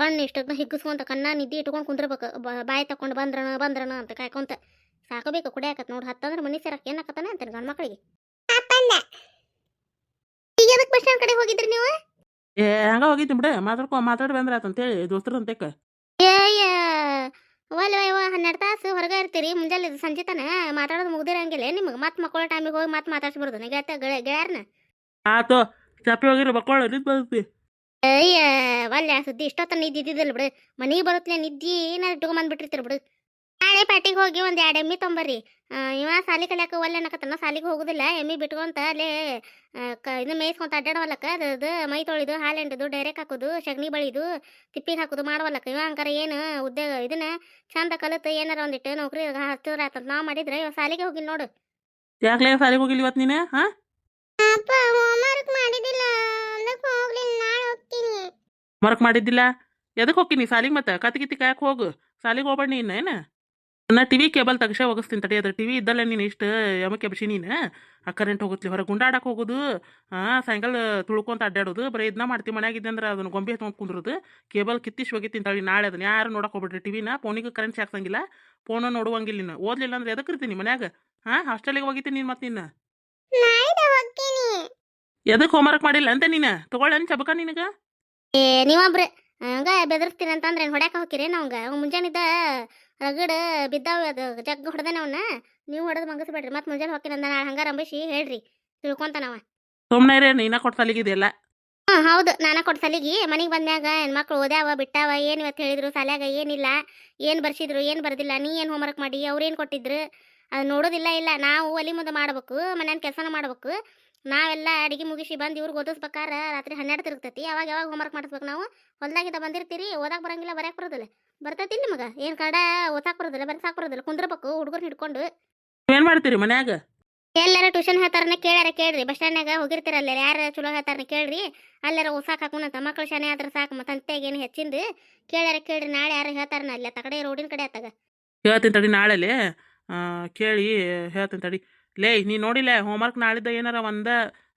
ಕಣ್ಣು ಇಷ್ಟಕ್ಕೆ ಹಿಗ್ಗಿಸ್ಕೊಂತ ಕಣ್ಣ ನಿದ್ದೆ ಇಟ್ಕೊಂಡು ಕುಂದ್ರಬೇಕು. ಬಾಯಿ ತಕೊಂಡು ಬಂದ್ರನ ಬಂದ್ರಣ ಅಂತ ಕಾಯ್ಕೊಂತ. ಸಾಕಬೇಕು ಕುಡಿಯಾಕತ್ ನೋಡು. ಹತ್ತಂದ್ರೆ ಮನಿ ಸೇರಕ್ಕೆ ಏನಾಕತ್ತಾನೆ ಅಂತಾನೆ ಗಂಡು ಮಕ್ಕಳಿಗೆ ಬಸ್ ಸ್ಟ್ಯಾಂಡ್ ಕಡೆ ಹೋಗಿದ್ರಿ ನೀವು? ಏ ಹಂಗ ಹೋಗಿದ್ದಿ ಬಿಡ. ಮಾತಾಡ್ಕೊ ಮಾತಾಡಿ ಬಂದ್ರ ಅಂತೇಳಿ ದೋಸ್ತರಂತೇಕ ಏಯ್ಯ ಒಲ್ ವಯ್ವ ಹನ್ನೆರಡು ತಾಸು ಹೊರಗೆ ಇರ್ತೀರಿ. ಮುಂಜಾನೆ ಸಂಜೆ ತನ ಮಾತಾಡೋದು ಮುಗ್ದಿರಂಗಿಲ್ಲ ನಿಮ್ಗೆ. ಮತ್ತೆ ಮಕ್ಕಳ ಟೈಮಿಗೆ ಹೋಗಿ ಮತ್ತೆ ಮಾತಾಡ್ಸ್ಬಿಡ್ದು. ಗೆಳತ ಗೆಳೆಯರ್ನ? ಆತೋ ಚಪ್ಪಿ ಹೋಗಿರ ಬಕ್ಕೊಳ್ಳ ನಿದ್ ಬರ್ತೈತಿ ಅಯ್ಯ ವಲ್ಯ ಸುದ್ದಿ ಇಷ್ಟೊತ್ತ ನಿದ್ದಿದ್ದಿಲ್ಲ ಬಿಡು. ಮನೆಗೆ ಬರುತ್ತೆ ನಿದ್ದಿ ಏನಾದ್ರು ಇಟ್ಕೊಂಬಂದ್ಬಿಟ್ಟಿರ್ತೀರಿ ಬಿಡು. ನಾಳೆ ಪಾಟಿಗೆ ಹೋಗಿ ಒಂದು ಎರಡು ಎಮ್ಮಿ ತೊಂಬರ್ರಿ. ಇವ ಸಾಲಿ ಕಲಿಯಾಕ ಒಲ್ಲೆ ಅನ್ನಕತ್ತಾನ ಸಾಲಿಗೆ ಹೋಗುದಿಲ್ಲ ಎಮ್ಮಿ ಬಿಟ್ಕೊಂತ ಅಲ್ಲೇ ಕ ಇದು ಮೇಯ್ಸ್ಕೊಂತ ಅಡ್ಡಾಡವಲ್ಲಕ್ಕ ಅದು ಅದು ಮೈ ತೊಳಿದು ಹಾಲು ಹಿಂಡದು ಡೈರೆಕ್ಟ್ ಹಾಕೋದು ಸಗಣಿ ಬಳಿದು ತಿಪ್ಪಿಗೆ ಹಾಕೋದು ಮಾಡವಲ್ಲಕ್ಕ. ಇವ ಹಂಗಾರ ಏನು ಉದ್ಯೋಗ ಇದನ್ನ ಚಂದ ಕಲಿತು ಏನಾರ ಒಂದಿಟ್ಟು ನೌಕರಿ ಹಚ್ಚಿದ್ರ ಆತಂತ ನಾವು ಮಾಡಿದ್ರೆ ಇವ ಸಾಲಿಗೆ ಹೋಗಿಲ್ಲ ನೋಡು. ಯಾಕಲೇ ಸಾಲಿಗೆ ಹೋಗಿಲ್ಲ ಇವತ್ತು ನೀನು ಹಾ? ಅಪ್ಪ ಹೋಮ್ವರ್ಕ್ ಮಾಡಿದಿಲ್ಲ ಅದಕ್ಕೆ ಹೋಗ್ಲಿಲ್ಲ ನಾಳೆ ಹೋಗ್ತೀನಿ. ಮರಕ್ ಮಾಡಿದ್ದಿಲ್ಲ? ಎದಕ್ಕೆ ಹೋಗ್ತೀನಿ ಸಾಲಿಗೆ ಮತ್ತೆ? ಕತ್ತಿ ಕಿತ್ತಿ ಕಾಯಕ್ ಹೋಗು. ಸಾಲಿಗೆ ಹೋಗ್ಬೇಡ ನೀನು ಏನು? ನಾ ಟಿವಿ ಕೇಬಲ್ ತಗಸೆ ಹೋಗಿಸ್ತೀನಿ ತಡಿ ಅದ್ರ ಟಿವಿ ಇದ್ದಲ್ಲ ನೀನು ಇಷ್ಟು ಯಮಕ್ಕೆ ಬಿಸಿ ನೀನು. ಆ ಕರೆಂಟ್ ಹೋಗುತ್ತೆ ಹೊರಗೆ ಗುಂಡಾಡಕ್ಕೆ ಹೋಗೋದು ಹಾಂ ಸಾಯಂಕಾಲ ತುಳ್ಕೊಂತ ಅಡ್ಡಾಡೋದು ಬರೀ ಇದನ್ನ ಮಾಡ್ತೀವಿ ಮನೆಯಾಗಿದ್ದೆ ಅಂದ್ರೆ ಅದನ್ನ ಗೊಂಬೆ ತೊಗೊಂಡು ಕುಂದ್ರದು ಕೇಬಲ್ ಕಿತ್ತಿಸಿ ಹೋಗಿತ್ತೀನಿ ತಳಿ ನಾಳೆ ಅದನ್ನ ಯಾರು ನೋಡಕ್ಕೆ ಹೋಗ್ಬಿಡ್ರಿ ಟಿವಿನ ಫೋನಿಗೆ ಕರೆಂಟ್ ಹಾಕ್ಸಂಗಿಲ್ಲ ಫೋನು ನೋಡುವಂಗಿಲ್ಲ ನೀನು. ಓದ್ಲಿಲ್ಲ ಅಂದ್ರೆ ಎದಕ್ಕೆ ಇರ್ತೀನಿ ಮನ್ಯಾಗ? ಹಾಂ ಹಾಸ್ಟೆಲಿಗೆ ಹೋಗಿತ್ತೀನಿ ನೀನು ಮತ್ತೆ ನಿನ್ನ? ಎದಕ್ಕೆ ಹೋಮ್ವರ್ಕ್ ಮಾಡಿಲ್ಲ ಅಂತ ನೀನು? ತಗೊಳ್ಳೇನು ಚಬಕ ನಿನಗೆ? ನೀವೊಬ್ರು. ಹಂಗ ಬೆದರ್ಸ್ತೀನಿ ಅಂತಂದ್ರೆ ಏನು ಹೊಡ್ಯಾಕ ಹೋಗಿರಿ ಅವಂಗ ಅವ್ ಮುಂಜಾನಿದ್ದ ರಗಡ ಬಿದ್ದಾವ ಅದು ಜಗ್ ಹೊಡೆದಾನ ಅವನ್ನ ನೀವು ಹೊಡೆದು ಮಂಗಸ್ಬೇಡ್ರಿ ಮತ್ತೆ ಮುಂಜಾನೆ ಹೋಗಿ ನಾಳೆ ಹಂಗಾರ ಅಂಬಿಸಿ ಹೇಳ್ರಿ ತಿಳ್ಕೊಂತಾನವ ಸುಮ್ಮನೆ ನೀನ ಕೊಟ್ಟು ಸಲಿಗಿದೆಯಲ್ಲ ಹ್ಞೂ ಹೌದು ನಾನ ಕೊಟ್ಟ ಸಲಿಗಿ. ಮನೆಗೆ ಬಂದ್ಮ್ಯಾಗ ಹೆಣ್ಮಕ್ಳು ಓದ್ಯಾವ ಬಿಟ್ಟಾವ ಏನು ಇವತ್ತು ಹೇಳಿದ್ರು ಸಾಲ್ಯಾಗ ಏನಿಲ್ಲ ಏನು ಬರ್ಸಿದ್ರು ಏನು ಬರ್ದಿಲ್ಲ ನೀ ಏನು ಹೋಮ್ವರ್ಕ್ ಮಾಡಿ ಅವ್ರೇನು ಕೊಟ್ಟಿದ್ರು? ಅದು ನೋಡೋದಿಲ್ಲ ಇಲ್ಲ. ನಾವು ಒಲಿ ಮುಂದೆ ಮಾಡ್ಬೇಕು ಮನೇನ ಕೆಲಸನ ಮಾಡ್ಬೇಕು. ನಾವೆಲ್ಲ ಅಡಿಗೆ ಮುಗಿಸಿ ಬಂದು ಇವ್ರಿಗೆ ಓದಿಸ್ಬೇಕಾರ ರಾತ್ರಿ ಹನ್ನೆರಡು ತಿರುಗ್ತೈತಿ. ಅವಾಗ ಯಾವಾಗ ಹೋಮ್ವರ್ಕ್ ಮಾಡಿಸ್ಬೇಕು ನಾವು? ಹೊಲ್ದಾಗಿಂದ ಬಂದಿರ್ತೀರಿ ಓದಾಕ ಬರಂಗಿಲ್ಲ ಬರ್ಯಾಕ್ ಬರೋದಿಲ್ಲ. ಬರ್ತೈತಿ ನಿಮಗೆ? ಏನು ಕಡ ಓದಾಕ್ ಬರೋದಿಲ್ಲ ಬರ್ಸಾಕ್ ಬರೋದಿಲ್ಲ. ಕುಂದ್ರಬೇಕು ಹುಡುಗರು ಹಿಡ್ಕೊಂಡು. ಏನು ಮಾಡ್ತೀರಿ ಮನ್ಯಾಗ? ಎಲ್ಲಾರ ಟ್ಯೂಷನ್ ಹೇಳ್ತಾರನ ಕೇಳ್ಯಾರ ಕೇಳ್ರಿ. ಬಸ್ ಸ್ಟ್ಯಾಂಡ್ನಾಗ ಹೋಗಿರ್ತೀರಲ್ಲ ಯಾರು ಚಲೋ ಹೇಳ್ತಾರನ ಕೇಳ್ರಿ. ಅಲ್ಲಾರ ಓಸಾಕ್ ಹಾಕೊಂಡಂತ ಮಕ್ಳು ಶಾನೆ ಆದ್ರೆ ಸಾಕು ಮತ್ತೆ ಅಂತೇಗೇನು ಏನು ಹೆಚ್ಚಿಂದು ಕೇಳ್ಯಾರ ಕೇಳ್ರಿ. ನಾಳೆ ಯಾರು ಹೇಳ್ತಾರನ? ಅಲ್ಲಿ ತಗಡೆ ರೋಡಿನ ಕಡೆ ಆತಾಗ. ಹೇಳ್ತೀನಿ ತಡಿ ನಾಳೆಲೆ ಆ, ಕೇಳಿ ಹೇಳ್ತೀನಿ ತಡಿ. ಲೇ ನೀ ನೋಡಿಲ್ಲ ಹೋಮ್ವರ್ಕ್ ನಾಳಿದ್ದ ಏನಾರ ಒಂದ?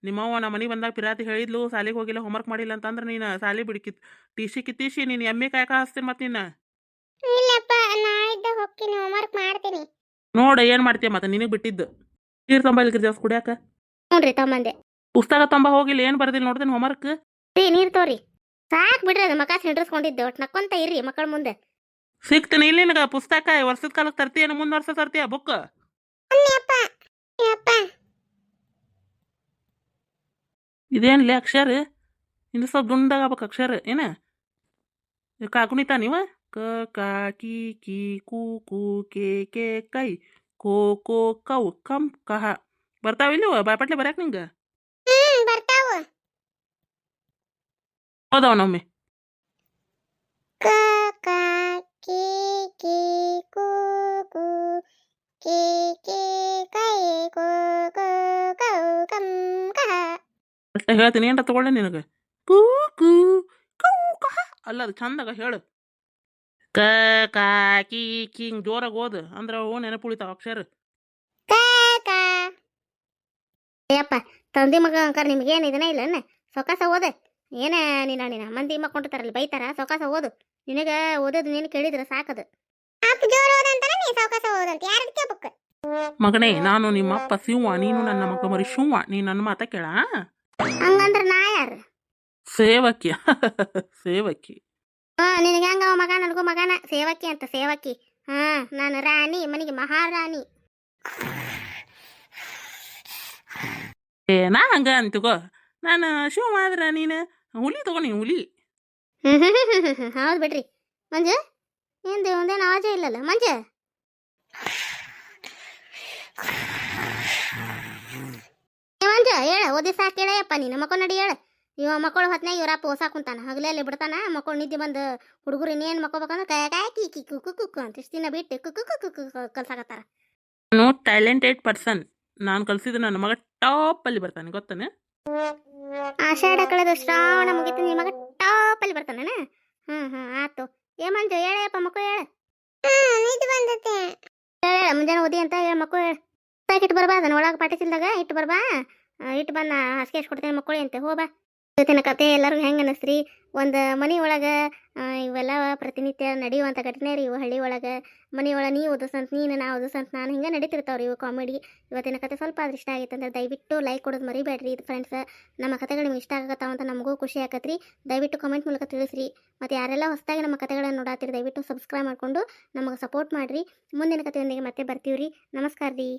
ನಿಮ್ಮವ್ವ ನಮ್ಮ ಮನೆಗೆ ಬಂದಾಗ ಪಿರಾತಿ ಹೇಳಿದ್ಲು ಸಾಲಿಗೆ ಹೋಗಿಲ್ಲ ಹೋಮ್ವರ್ಕ್ ಮಾಡಿಲ್ಲ ಅಂತಂದ್ರೆ ನೀನು ಸಾಲಿ ಬಿಡಿಕಿತ್ ಟಿಸಿ ಕಿತ್ತಿಸಿ ನೀನು ಎಮ್ಮೆ ಕಾಯಕ ಹಚ್ತೀನಿ ಮತ್ತೆ ನೀನು? ಇಲ್ಲಪ್ಪ ನಾಳಿದ್ದ ಹೋಗ್ತೀನಿ ಹೋಮ್ವರ್ಕ್ ಮಾಡ್ತೀನಿ. ನೋಡು ಏನು ಮಾಡ್ತೀಯ ಮತ್ತೆ ನಿನಗೆ ಬಿಟ್ಟಿದ್ದು. ನೀರು ತಂಬ ಇಲ್ಲಿ ಜಾಸ್ ಕುಡಿಯಾಕ? ನೋಡ್ರಿ ತಮ್ಮಂದೆ ಪುಸ್ತಕ ತಂಬ ಹೋಗಿಲ್ಲ ಏನು ಬರ್ದಿಲ್ಲ ನೋಡ್ತೀನಿ ಹೋಮ್ವರ್ಕ್ ರೀ ನೀರು ತೋರಿ. ಸಾಕ್ ಬಿಡ್ರಿ ಅದು ಮಕ ಸಿಂಡ್ರಿಸ್ಕೊಂಡಿದ್ದೆ ಒಟ್ಟು ನಕ್ಕೊಂತ ಇರ್ರಿ ಮಕ್ಕಳ ಮುಂದೆ. ಸಿಗ್ತೀನಿ ಇಲ್ಲಿ ನಿನಗೆ ಪುಸ್ತಕ ವರ್ಷದ ಕಾಲಕ್ಕೆ ತರ್ತೀಯ ಮುಂದೆ ವರ್ಷ ತರ್ತೀಯ ಬುಕ್ ಇದೇನ್ಲಿ ಅಕ್ಷರ? ಇನ್ನು ಸ್ವಲ್ಪ ದುಂಡಾಗಬೇಕು ಅಕ್ಷರ ಏನ? ಕಾಕುಣಿತಾ ನೀವ? ಕ ಕಾ ಕಿ ಕಿ ಕು ಕು ಕೆ ಕೆ ಕೈ ಕೋ ಕೋ ಕೌ ಕಂ ಕಹ. ಬರ್ತಾವಿಲ್ಲ ಬಾಯ್ಪಟ್ಲೆ ಬರ್ಯಾಕ ನಿಂಗೆ? ಹ್ಮ್ ಬರ್ತಾವ. ಓದವನೊಮ್ಮೆ. ಕ ಕ ಕಿ ಕಿ ಕು ಕು ಕಿ ಕಿ ಕೈ ಕು ಕು ಕೌ ಕಂ ಕಹ ಅಷ್ಟೇ ಹೇಳ್ತೀನಿ ಏನ್ರ ತಗೊಳ್ಳೆ ನಿನಗೆ. ಕೂ ಕೂ ಕೌ ಕಹ ಅಲ್ಲ ಅದು ಚಂದಾಗ ಹೇಳು. ಕ ಕಾ ಕಿ ಕಿ ಹಿಂಗ್ ಜೋರಾಗಿ ಓದು. ಅಂದ್ರೆ ಅವು ನೆನಪು ಉಳಿತಾವ ಅಕ್ಷರ ಕಾಕ ಅಯ್ಯಪ್ಪ ತಂದೆ ಮಗ ಅಂಕರ್ ನಿಮ್ಗೇನು ಇದನ್ನ ಇಲ್ಲ ಸೊಕಾಸ ಓದ. ಏನ ನೀನ ನೀನ ಮಂದಿ ಮಕ್ಕೊಂಡಿರ್ತಾರಲ್ಲ ಬೈತಾರ? ಸೊಕಾಸ ಓದು. ನಿನಗ ಓದೋದು ನೀನು ಕೇಳಿದ್ರೆ ಸಾಕದು. ಅಪ್ಪ ಜೋರು ಓದಂತಾರ ನೀ ಸೊಕಾಸ ಓದಂತ ಯಾರು ಕೇಳ್ಬೇಕ ಮಗನೇ ನಾನು ನಿಮ್ಮ ಅಪ್ಪ ಶಿವ ನೀನು ನನ್ನ ಮಗ ಮರಿ ಶಿವ ನೀ ನನ್ನ ಮಾತ ಕೇಳ. ಹಂಗಂದ್ರ ನಾ ಯಾರು? ಸೇವಕಿ. ಸೇವಕಿ. ಹಾ ನಿನಗೆ ಹಂಗ ಅವ ಮಗ? ನನಗೂ ಮಗನ. ಸೇವಕಿ ಅಂತ ಸೇವಕಿ. ಹಾ ನಾನು ರಾಣಿ ಮನೆಗೆ ಮಹಾರಾಣಿ. ಏ ನಾ ಹಂಗ ಅಂತಿಗೋ ನಾನು ಶಿವ ಆದ್ರ ನೀನು ಹುಲಿ ತಗೋ ಹುಲಿ. ಹೌದು ಬಿಡ್ರಿ. ಮಂಜು ಏನು ಒಂದೇನು ಆಜ ಇಲ್ಲಲ್ಲ, ಮಂಜ? ಮಂಜ, ಹೇಳ ಓದಿ ಸಾಕು ಹೇಳಯ್ಯಪ್ಪ, ನೀನು ಮಕ್ಕಳು ನಡಿ ಹೇಳ. ಇವ ಮಕ್ಕಳು ಹೊತ್ನಾಗ ಇವರಪ್ಪ ಹೊಸ ಕುಂತಾನ ಹಗಲಲ್ಲಿ ಬಿಡ್ತಾನ ಮಕ್ಕಳು ನಿದ್ದೆ ಬಂದು ಹುಡುಗರು ಇನ್ನೇನು ಮಕ್ಕೋಬೇಕಂದ್ರೆ ಕೈ ಕಾಕಿ ಕಿ ಕುಕ್ಕು ಕುಕ್ಕು ಅಂತ ಇಷ್ಟು ದಿನ ಬಿಟ್ಟು ಕುಕ್ಕು ಕುಕ್ಕು ಕಲ್ಸಾಕತ್ತಾರ. ನೋ ಟ್ಯಾಲೆಂಟೆಡ್ ಪರ್ಸನ್ ನಾನು ಕಲ್ಸಿದ್ರೆ ನನ್ನ ಮಗ ಟಾಪಲ್ಲಿ ಬರ್ತಾನೆ, ಗೊತ್ತಾನೆ? ಆಷಾಢ ಕಳೆದು ಶ್ರಾವಣ ಮುಗಿತು ನಿಮಗ ಟಾಪ್ ಅಲ್ಲಿ ಬರ್ತಾನೆ ಹ್ಮ್ ಹ್ಮ್ ಆತು. ಏ ಮಂಜು ಹೇಳಪ್ಪ ಮಕ್ಕಳು ಹೇಳ. ಇದು ಬಂದತೆ. ಹೇಳ ಮುಂಜಾನೆ ಓದಿ ಅಂತ ಹೇಳ ಮಕ್ಕಳು ಹೇಳ. ಇಟ್ಟು ಬರ್ಬಾ ಅದನ್ನ ಒಳಗೆ ಪಾಟಿ ಚಿಲ್ದಾಗ ಇಟ್ಟು ಬರ್ಬಾ. ಇಟ್ಟು ಬಂದು ಹಾಸಿಗೆ ಕೊಡ್ತೇನೆ ಮಕ್ಕಳು ಅಂತೆ ಹೋಬಾ ಇವತ್ತಿನ ಕತೆ ಎಲ್ಲರಿಗೂ ಹೆಂಗೆ ಅನ್ನಿಸ್ರಿ ಒಂದು ಮನೆ ಒಳಗೆ ಇವೆಲ್ಲ ಪ್ರತಿನಿತ್ಯ ನಡೆಯುವಂಥ ಘಟನೆ ರೀ. ಇವು ಹಳ್ಳಿ ಒಳಗೆ ಮನೆ ಒಳಗೆ ನೀ ಓದಿಸಂತ, ನೀನು ನಾ ಓದಿಸಂತ, ನಾನು ಹಿಂಗೆ ನಡೀತಿರ್ತಾವ್ರಿ ಇವು ಕಾಮಿಡಿ ಇವತ್ತಿನ ಕತೆ ಸ್ವಲ್ಪ ಆದ್ರೆ ಇಷ್ಟ ಆಗೈತೆ ಅಂದ್ರೆ ದಯವಿಟ್ಟು ಲೈಕ್ ಕೊಡೋದು ಮರಿಬೇಡ್ರಿ ಇದು ಫ್ರೆಂಡ್ಸ್ ನಮ್ಮ ಕತೆಗಳು ನಿಮ್ಗೆ ಇಷ್ಟ ಆಗತ್ತಾವ ಅಂತ ನಮಗೂ ಖುಷಿ ಆಗತ್ತೆ ದಯವಿಟ್ಟು ಕಮೆಂಟ್ ಮೂಲಕ ತಿಳಿಸ್ರಿ. ಮತ್ತು ಯಾರೆಲ್ಲ ಹೊಸದಾಗಿ ನಮ್ಮ ಕತೆಗಳನ್ನು ನೋಡಾತಿರಿ ದಯವಿಟ್ಟು ಸಬ್ಸ್ಕ್ರೈಬ್ ಮಾಡಿಕೊಂಡು ನಮಗೆ ಸಪೋರ್ಟ್ ಮಾಡಿರಿ. ಮುಂದಿನ ಕತೆಯೊಂದಿಗೆ ಮತ್ತೆ ಬರ್ತೀವ್ರಿ. ನಮಸ್ಕಾರ ರೀ